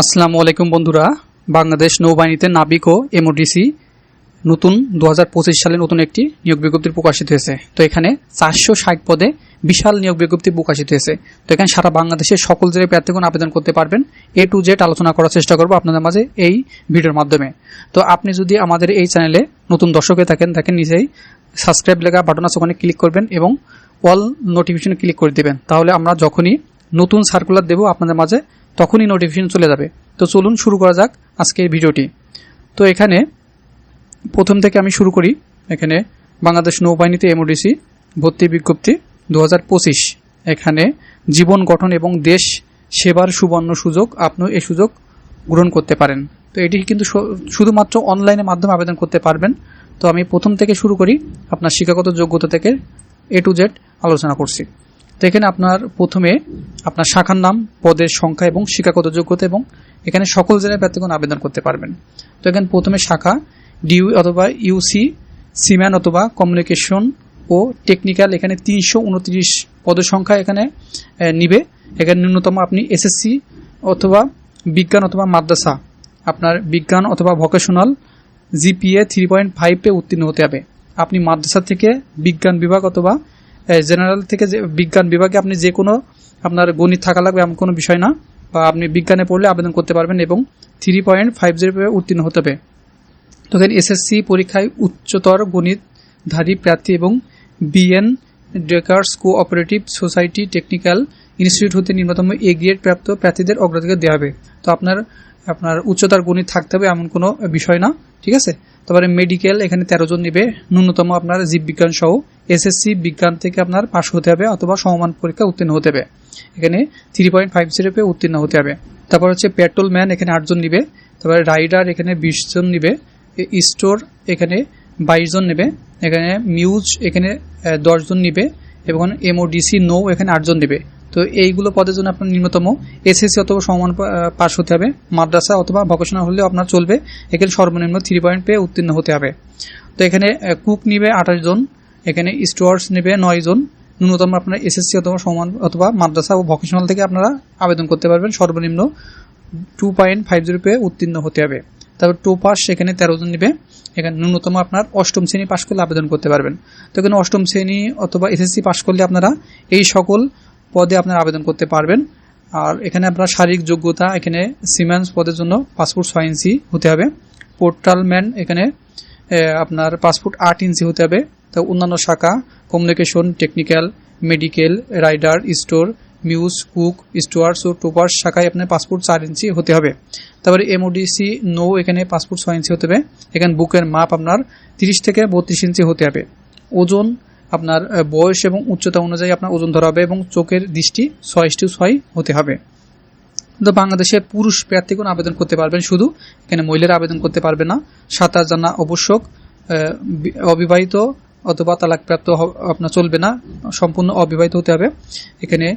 আসসালামু আলাইকুম বন্ধুরা। বাংলাদেশ নৌবাহিনীতে নাবিক ও এমওডিসি নতুন দু হাজার পঁচিশ সালে নতুন একটি নিয়োগ বিজ্ঞপ্তি প্রকাশিত হয়েছে। তো এখানে চারশো ষাট পদে বিশাল নিয়োগ বিজ্ঞপ্তি প্রকাশিত হয়েছে। তো এখানে সারা বাংলাদেশের সকল জেলায় প্রার্থীগণ আবেদন করতে পারবেন। এ টু জেড আলোচনা করার চেষ্টা করব আপনাদের মাঝে এই ভিডিওর মাধ্যমে। তো আপনি যদি আমাদের এই চ্যানেলে নতুন দর্শক হয়ে থাকেন, দেখেন নিজেই সাবস্ক্রাইব লেখা বাটন আছে, ওখানে ক্লিক করবেন এবং অল নোটিফিকেশন ক্লিক করে দিবেন। তাহলে আমরা যখনই নতুন সার্কুলার দেব আপনাদের মাঝে তখনই নোটিফিকেশন চলে যাবে। তো চলুন শুরু করা যাক আজকের ভিডিওটি। তো এখানে প্রথম থেকে আমি শুরু করি। এখানে বাংলাদেশ নৌবাহিনীতে এমওডিসি ভর্তি বিজ্ঞপ্তি দু হাজার পঁচিশ। এখানে জীবন, গঠন এবং দেশ সেবার সুবর্ণ সুযোগ, আপনি এই সুযোগ গ্রহণ করতে পারেন। তো এটি কিন্তু শুধুমাত্র অনলাইনের মাধ্যমে আবেদন করতে পারবেন। তো আমি প্রথম থেকে শুরু করি। আপনার শিক্ষাগত যোগ্যতা থেকে এ টু জেড আলোচনা করছি। তো এখানে আপনার প্রথমে আপনার শাখার নাম, পদের সংখ্যা এবং শিক্ষাগত যোগ্যতা এবং এখানে সকল জেলায় প্রার্থীগণ আবেদন করতে পারবেন। তো এখানে প্রথমে শাখা, ডিউ অথবা ইউসি সিম্যান অথবা কমিউনিকেশন ও টেকনিক্যাল, এখানে তিনশো উনত্রিশ পদের সংখ্যা এখানে নিবে। এখানে ন্যূনতম আপনি এসএসসি অথবা বিজ্ঞান অথবা মাদ্রাসা, আপনার বিজ্ঞান অথবা ভোকেশনাল জিপিএ থ্রি পয়েন্ট ফাইভে উত্তীর্ণ হতে হবে। আপনি মাদ্রাসা থেকে বিজ্ঞান বিভাগ অথবা জেনারেল থেকে যে বিজ্ঞান বিভাগে আপনি যে কোনো আপনার গণিত থাকা লাগবে এমন কোনো বিষয় না, বা আপনি বিজ্ঞানে পড়লে আবেদন করতে পারবেন এবং থ্রি পয়েন্ট ফাইভ জিরো উত্তীর্ণ হতে হবে। তো এখানে এসএসসি পরীক্ষায় উচ্চতর গণিতধারী প্রার্থী এবং বিএন ডেকার্স কোঅপারেটিভ সোসাইটি টেকনিক্যাল ইনস্টিটিউট হতে নিম্নতম এ গ্রেড প্রাপ্ত প্রার্থীদের অগ্রাধিকার দেওয়া হবে। তো আপনার আপনার উচ্চতার গণিত থাকতে হবে এমন কোনো বিষয় না, ঠিক আছে? তারপরে মেডিকেল এখানে তেরো জন নেবে, ন্যূনতম আপনার জীববিজ্ঞান সহ এসএসসি বিজ্ঞান থেকে আপনার পাশ হতে হবে অথবা সমমান পরীক্ষা উত্তীর্ণ হতে হবে। এখানে থ্রি পয়েন্ট ফাইভ জিরোপে উত্তীর্ণ হতে হবে। তারপর হচ্ছে পেট্রোল ম্যান এখানে আটজন নিবে। তারপরে রাইডার এখানে বিশ জন নিবে স্টোর এখানে বাইশ জন নেবে। এখানে মিউজ এখানে দশ জন নিবে এবং এমওডিসি নৌ এখানে আটজন নেবে। তো এইগুলো পদের জন্য আপনার নিম্নতম। এসএসসি অথবা সমান পাস হতে হবে। মাদ্রাসা অথবা ভকেশনাল হলেও আপনার চলবে। এখানে সর্বনিম্ন থ্রি পয়েন্ট পেয়ে উত্তীর্ণ হতে হবে। তো এখানে কুক নিবে আঠাশ জন। এখানে স্টোয়ার্স নেবে নয় জন। ন্যূনতম আপনার এসএসসি অথবা সমান অথবা মাদ্রাসা ও ভকেশনাল থেকে আপনারা আবেদন করতে পারবেন। সর্বনিম্ন টু পয়েন্ট ফাইভ জিরো পেয়ে উত্তীর্ণ হতে হবে। তারপর টু পাস সেখানে তেরো জন নেবে। এখানে ন্যূনতম আপনার অষ্টম শ্রেণি পাশ করলে আবেদন করতে পারবেন। তো এখানে অষ্টম শ্রেণি অথবা এসএসসি পাশ করলে আপনারা এই সকল পদে আপনারা আবেদন করতে পারবেন। আর এখানে আপনার শারীরিক যোগ্যতা, এখানে সিমেন্স পদের জন্য পাসপোর্ট ছয় ইঞ্চি হতে হবে। পোর্টালম্যান এখানে আপনার পাসপোর্ট আট ইঞ্চি হতে হবে। তো অন্যান্য শাখা communication technical medical writer store muse cook stewards ও টোপার্স শাখায় আপনার পাসপোর্ট চার ইঞ্চি হতে হবে। তারপরে এমওডিসি নো এখানে পাসপোর্ট ছয় ইঞ্চি হতে হবে। এখানে বুকের মাপ আপনার তিরিশ থেকে বত্রিশ ইঞ্চি হতে হবে। ওজন আপনার বয়স এবং উচ্চতা অনুযায়ী আপনার ওজন ধরা হবে এবং চোখের দৃষ্টি ছয় টু ছয় হতে হবে। তো বাংলাদেশে পুরুষ প্রার্থীগণ আবেদন করতে পারবেন শুধু, এখানে মহিলারা আবেদন করতে পারবে না। সাঁতার জানা বি- অবিবাহিত অথবা তালাকপ্রাপ্ত আপনার চলবে না, সম্পূর্ণ অবিবাহিত হতে হবে। এখানে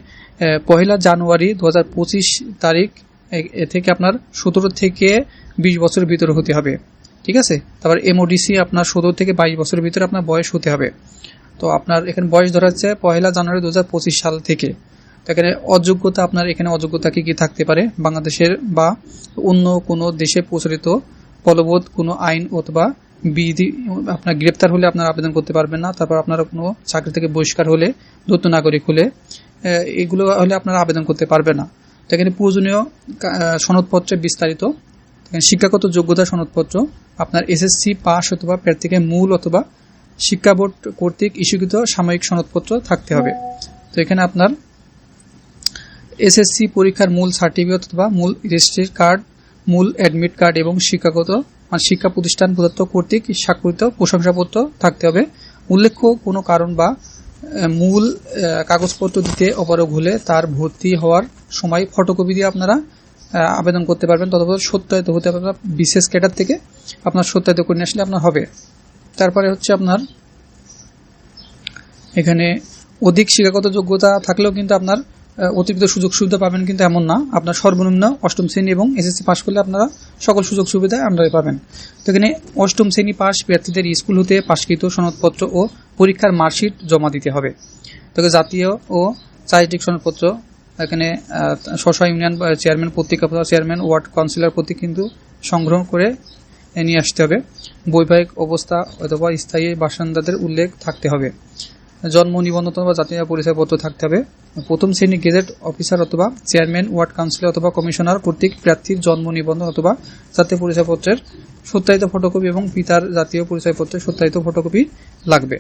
পহেলা জানুয়ারি দু হাজার পঁচিশ তারিখ, এ- থেকে আপনার সতেরো থেকে বিশ বছরের ভিতরে হতে হবে। ঠিক আছে? তারপর এমওডিসি আপনার সতেরো থেকে বাইশ বছরের ভিতরে আপনার বয়স হতে হবে। তো আপনার এখানে বয়স ধরা হচ্ছে পহেলা জানুয়ারি দু হাজার পঁচিশ সাল থেকে। এখানে অযোগ্যতা, আপনার এখানে অযোগ্যতা কি কি থাকতে পারে? বাংলাদেশের বা অন্য কোনো দেশে প্রচলিত বলবৎ কোনো আইন অথবা বিধি, আপনার গ্রেপ্তার হলে আপনার আবেদন করতে পারবেন না। তারপর আপনার কোনো চাকরি থেকে বহিষ্কার হলে, দ্বৈত নাগরিক হলে এগুলো হলে আপনারা আবেদন করতে পারবে না। এখানে প্রয়োজনীয় সনদপত্রে বিস্তারিত। শিক্ষাগত যোগ্যতা সনদপত্র, আপনার এসএসসি পাস অথবা প্রার্থীকে মূল অথবা শিক্ষা বোর্ড কর্তৃক ইস্যুকৃত সাময়িক সনদপত্র থাকতে হবে। তো এখানে আপনার এসএসসি পরীক্ষার মূল সার্টিফিকেট অথবা মূল রেজিস্ট্রি কার্ড, মূল অ্যাডমিট কার্ড এবং শিক্ষাগত মানে শিক্ষা প্রতিষ্ঠান প্রদত্ত কর্তৃক স্বাক্ষরিত প্রশংসাপত্র থাকতে হবে। উল্লেখ্য, কোনো কারণ বা মূল কাগজপত্র দিতে অপারগ হলে তার ভর্তি হওয়ার সময় ফটোকপি দিয়ে আপনারা আবেদন করতে পারবেন। তথা সত্যায়িত হতে হবে আপনার বিশেষ ক্যাডার থেকে। আপনার সত্যায়িত করে নিয়ে আসলে আপনার হবে। তারপরে হচ্ছে আপনার, এখানে অধিক শিক্ষাগত যোগ্যতা থাকলেও কিন্তু আপনার অতিরিক্ত সুযোগ সুবিধা পাবেন কিন্তু এমন না। আপনার সর্বনিম্ন অষ্টম শ্রেণি এবং এসএসসি পাশ করলে আপনারা সকল সুযোগ সুবিধা আপনারা পাবেন। তো এখানে অষ্টম শ্রেণি পাশ প্রার্থীদের স্কুল হতে পাশকৃত সনদপত্র ও পরীক্ষার মার্কশিট জমা দিতে হবে। তবে জাতীয় ও চারিত্রিক সনদপত্র, এখানে স্বশা ইউনিয়ন চেয়ারম্যান পত্রিকা চেয়ারম্যান ওয়ার্ড কাউন্সিলর প্রতীক কিন্তু সংগ্রহ করে নিয়ে আসতে হবে। বৈবাহিক অবস্থা অথবা স্থায়ী বাসিন্দাদের উল্লেখ থাকতে হবে। জন্ম নিবন্ধন বা জাতীয় পরিচয়পত্র থাকতে হবে। প্রথম শ্রেণি গেজেট অফিসার অথবা চেয়ারম্যান, ওয়ার্ড কাউন্সিলর অথবা কমিশনার কর্তৃক প্রার্থীর জন্ম নিবন্ধন অথবা জাতীয় পরিচয়পত্রের সত্যায়িত ফটোকপি এবং পিতার জাতীয় পরিচয়পত্রের সত্যায়িত ফটোকপি লাগবে।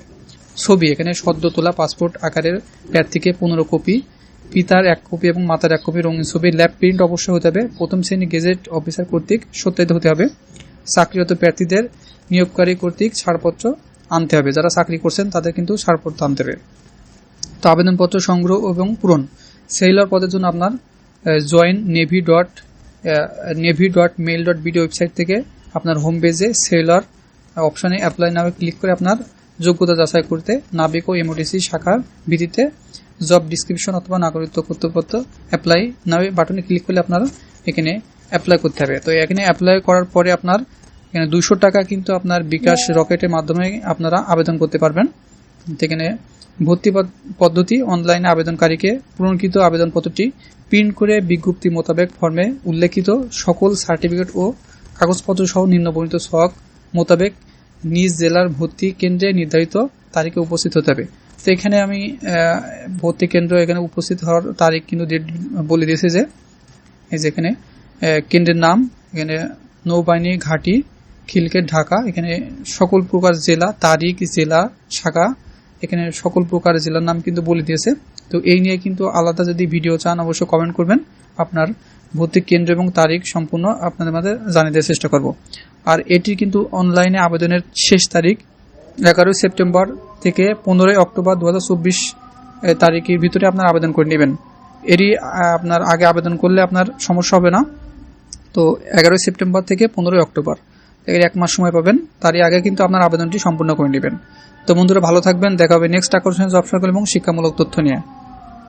ছবি, এখানে সদ্য তোলা পাসপোর্ট আকারের প্রার্থীকে পনেরো কপি পিতার এক কপি এবং মাতার এক কপি রঙিন ছবি ল্যাব প্রিন্ট অবশ্যই হতে হবে। প্রথম শ্রেণি গেজেট অফিসার কর্তৃক সত্যায়িত হতে হবে। চাকরিরত প্রার্থীদের নিয়োগকারী কর্তৃক ছাড়পত্র আনতে হবে। যারা চাকরি করছেন, তাদের কিন্তু ছাড়পত্র আনতে হবে। তো আবেদনপত্র সংগ্রহ এবং পূরণ। সেলর পদের জন্য আপনার join navy dot navy dot mail dot BD website থেকে আপনার হোম পেজে সেলর অপশানে অ্যাপ্লাই নামে ক্লিক করে আপনার যোগ্যতা যাচাই করতে নাবিক ও এমওটিসি শাখার ভিত্তিতে জব ডিসক্রিপশন অথবা নাগরিকত্ব কর্তৃপত্র অ্যাপ্লাই নামে বাটনে ক্লিক করলে আপনার এখানে অ্যাপ্লাই করতে হবে। তো এখানে অ্যাপ্লাই করার পরে আপনার এখানে দুশো টাকা কিন্তু আপনার বিকাশ রকেটের মাধ্যমে আপনারা আবেদন করতে পারবেন। এখানে ভর্তি পদ- পদ্ধতি অনলাইনে আবেদনকারীকে পূরণকৃত আবেদনপত্রটি প্রিন্ট করে বিজ্ঞপ্তি মোতাবেক ফর্মে উল্লেখিত সকল সার্টিফিকেট ও কাগজপত্র সহ নিম্নবর্ণিত ছক মোতাবেক নিজ জেলার ভর্তি কেন্দ্রে নির্ধারিত তারিখে উপস্থিত হতে হবে। তো এখানে আমি ভর্তি কেন্দ্র এখানে উপস্থিত হওয়ার তারিখ কিন্তু ডেট বলে দিয়েছে যে এই যে এখানে কেন্দ্রের নাম এখানে নৌবাহিনী ঘাঁটি খিলকেট ঢাকা, এখানে সকল প্রকার জেলা, তারিখ, জেলা, শাখা, এখানে সকল প্রকার জেলার নাম কিন্তু বলে দিয়েছে। তো এই নিয়ে কিন্তু আলাদা যদি ভিডিও চান, অবশ্যই কমেন্ট করবেন। আপনার ভর্তি কেন্দ্র এবং তারিখ সম্পূর্ণ আপনাদের মধ্যে জানিয়ে দেওয়ার চেষ্টা করব। আর এটি কিন্তু অনলাইনে আবেদনের শেষ তারিখ এগারোই সেপ্টেম্বর থেকে পনেরোই অক্টোবর দু হাজার চব্বিশ তারিখের ভিতরে আপনার আবেদন করে নেবেন। এরই আপনার আগে আবেদন করলে আপনার সমস্যা হবে না। তো এগারোই সেপ্টেম্বর থেকে পনেরোই অক্টোবর। এর এক মাস সময় পাবেন। তারই আগে কিন্তু আপনার আবেদনটি সম্পূর্ণ করে নেবেন। তো বন্ধুরা, ভালো থাকবেন। দেখা হবে নেক্সট আকর্ষণীয় সার্কেল এবং শিক্ষামূলক তথ্য নিয়ে।